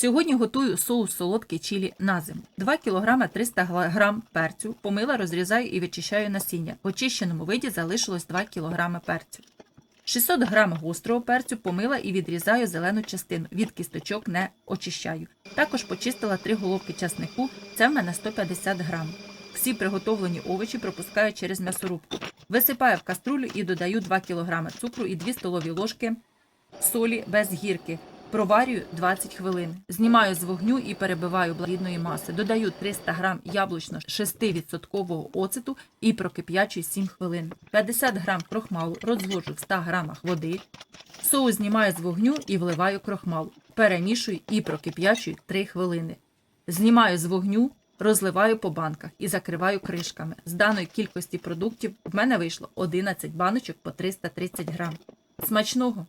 Сьогодні готую соус солодкий чилі на зиму. 2 кг 300 г перцю помила, розрізаю і вичищаю насіння. В очищеному виді залишилось 2 кг перцю. 600 г гострого перцю помила і відрізаю зелену частину. Від кісточок не очищаю. Також почистила 3 головки часнику, це в мене 150 г. Всі приготовлені овочі пропускаю через м'ясорубку. Висипаю в каструлю і додаю 2 кг цукру і 2 столові ложки солі без гірки. Проварюю 20 хвилин. Знімаю з вогню і перебиваю блідної маси. Додаю 300 г яблучно 6% оцету і прокип'ячую 7 хвилин. 50 г крохмалу розводжу в 100 г води. Соус знімаю з вогню і вливаю крохмал. Перемішую і прокип'ячую 3 хвилини. Знімаю з вогню, розливаю по банках і закриваю кришками. З даної кількості продуктів в мене вийшло 11 баночок по 330 грам. Смачного!